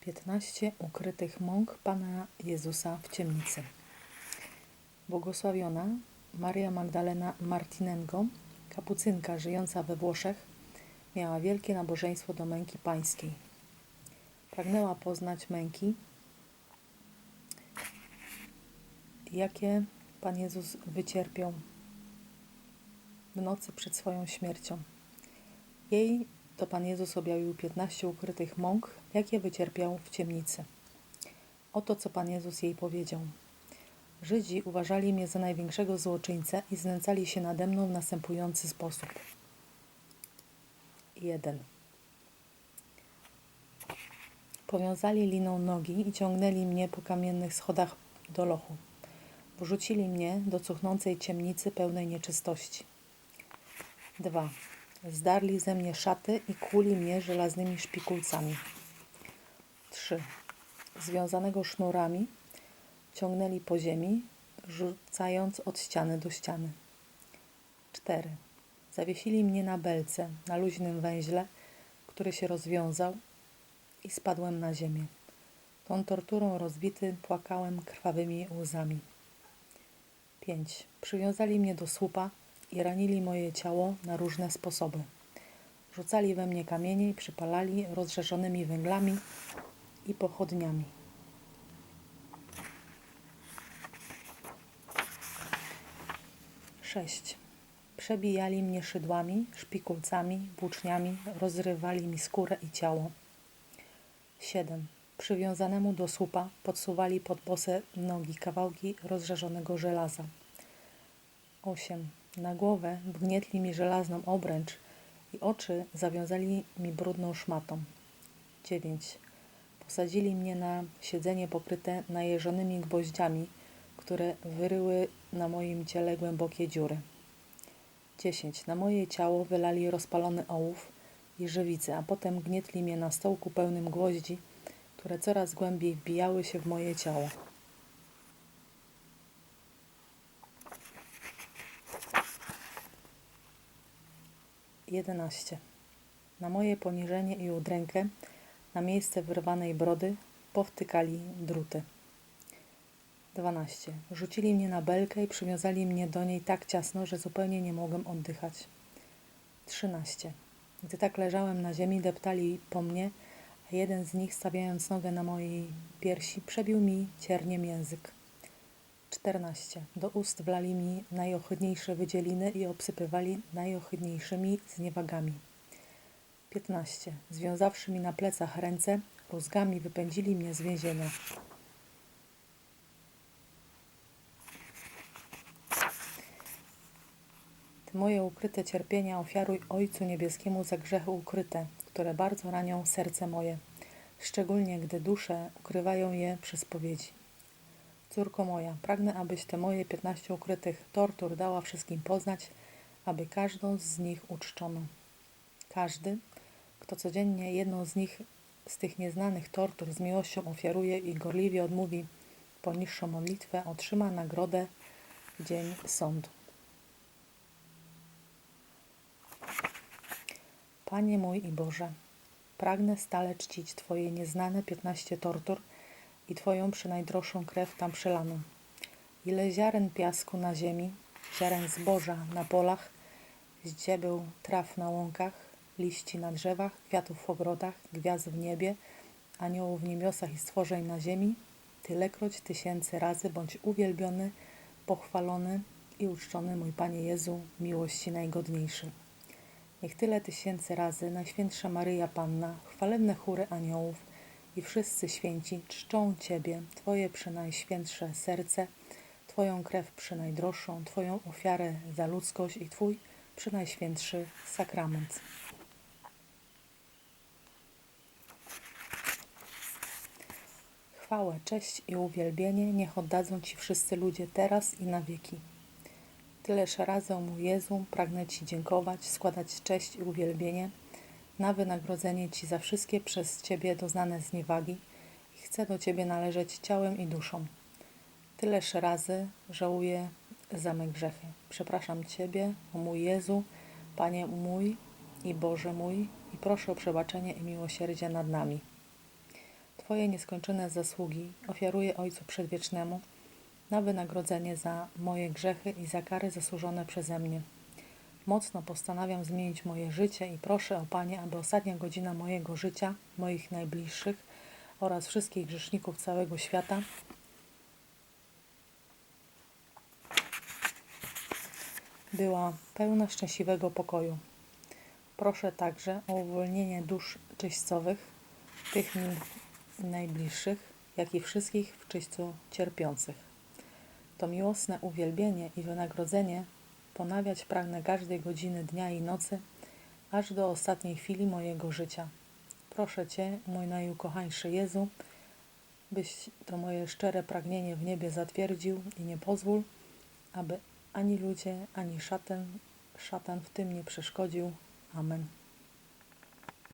15 ukrytych mąk Pana Jezusa w ciemnicy. Błogosławiona Maria Magdalena Martinengo, kapucynka żyjąca we Włoszech, miała wielkie nabożeństwo do męki pańskiej. Pragnęła poznać męki, jakie Pan Jezus wycierpiał w nocy przed swoją śmiercią. Jej to Pan Jezus objawił 15 ukrytych mąk, jakie wycierpiał w ciemnicy. Oto co Pan Jezus jej powiedział. Żydzi uważali mnie za największego złoczyńcę i znęcali się nade mną w następujący sposób. 1. Powiązali liną nogi i ciągnęli mnie po kamiennych schodach do lochu. Wrzucili mnie do cuchnącej ciemnicy pełnej nieczystości. 2. Zdarli ze mnie szaty i kuli mnie żelaznymi szpikulcami. 3. Związanego sznurami ciągnęli po ziemi, rzucając od ściany do ściany. 4. Zawiesili mnie na belce, na luźnym węźle, który się rozwiązał i spadłem na ziemię. Tą torturą rozbity płakałem krwawymi łzami. 5. Przywiązali mnie do słupa i ranili moje ciało na różne sposoby. Rzucali we mnie kamienie i przypalali rozżarzonymi węglami i pochodniami. Sześć. Przebijali mnie szydłami, szpikulcami, włóczniami, rozrywali mi skórę i ciało. 7. Przywiązanemu do słupa podsuwali pod bose nogi kawałki rozżarzonego żelaza. 8. Na głowę wgnietli mi żelazną obręcz i oczy zawiązali mi brudną szmatą. 9. Posadzili mnie na siedzenie pokryte najeżonymi gwoździami, które wyryły na moim ciele głębokie dziury. 10. Na moje ciało wylali rozpalony ołów i żywice, a potem gnietli mnie na stołku pełnym gwoździ, które coraz głębiej wbijały się w moje ciało. 11. Na moje poniżenie i udrękę, na miejsce wyrwanej brody, powtykali druty. 12. Rzucili mnie na belkę i przywiązali mnie do niej tak ciasno, że zupełnie nie mogłem oddychać. 13. Gdy tak leżałem na ziemi, deptali po mnie, a jeden z nich, stawiając nogę na mojej piersi, przebił mi cierniem język. 14. Do ust wlali mi najohydniejsze wydzieliny i obsypywali najohydniejszymi zniewagami. 15. Związawszy mi na plecach ręce, rózgami wypędzili mnie z więzienia. Ty moje ukryte cierpienia ofiaruj Ojcu Niebieskiemu za grzechy ukryte, które bardzo ranią serce moje, szczególnie gdy dusze ukrywają je przy spowiedzi. Córko moja, pragnę, abyś te moje piętnaście ukrytych tortur dała wszystkim poznać, aby każdą z nich uczczono. Każdy, kto codziennie jedną z nich, z tych nieznanych tortur z miłością ofiaruje i gorliwie odmówi poniższą modlitwę, otrzyma nagrodę w dzień sądu. Panie mój i Boże, pragnę stale czcić Twoje nieznane piętnaście tortur, i Twoją przynajdroższą krew tam przelaną. Ile ziaren piasku na ziemi, ziaren zboża na polach, zdziebeł traw na łąkach, liści na drzewach, kwiatów w ogrodach, gwiazd w niebie, aniołów w niebiosach i stworzeń na ziemi, tylekroć tysięcy razy bądź uwielbiony, pochwalony i uczczony mój Panie Jezu, miłości najgodniejszy. Niech tyle tysięcy razy Najświętsza Maryja Panna, chwalebne chóry aniołów, i wszyscy święci czczą Ciebie, Twoje przynajświętsze serce, Twoją krew przynajdroższą, Twoją ofiarę za ludzkość i Twój przynajświętszy sakrament. Chwałę, cześć i uwielbienie niech oddadzą Ci wszyscy ludzie teraz i na wieki. Tyleż razy, o mój Jezu, pragnę Ci dziękować, składać cześć i uwielbienie – na wynagrodzenie Ci za wszystkie przez Ciebie doznane zniewagi i chcę do Ciebie należeć ciałem i duszą. Tyleż razy żałuję za me grzechy. Przepraszam Ciebie, o mój Jezu, Panie mój i Boże mój, i proszę o przebaczenie i miłosierdzie nad nami. Twoje nieskończone zasługi ofiaruję Ojcu Przedwiecznemu na wynagrodzenie za moje grzechy i za kary zasłużone przeze mnie. Mocno postanawiam zmienić moje życie i proszę o Panie, aby ostatnia godzina mojego życia, moich najbliższych oraz wszystkich grzeszników całego świata była pełna szczęśliwego pokoju. Proszę także o uwolnienie dusz czyścowych, tych mi najbliższych, jak i wszystkich w czyścu cierpiących. To miłosne uwielbienie i wynagrodzenie ponawiać pragnę każdej godziny dnia i nocy, aż do ostatniej chwili mojego życia. Proszę Cię, mój najukochańszy Jezu, byś to moje szczere pragnienie w niebie zatwierdził i nie pozwól, aby ani ludzie, ani szatan, szatan w tym nie przeszkodził. Amen.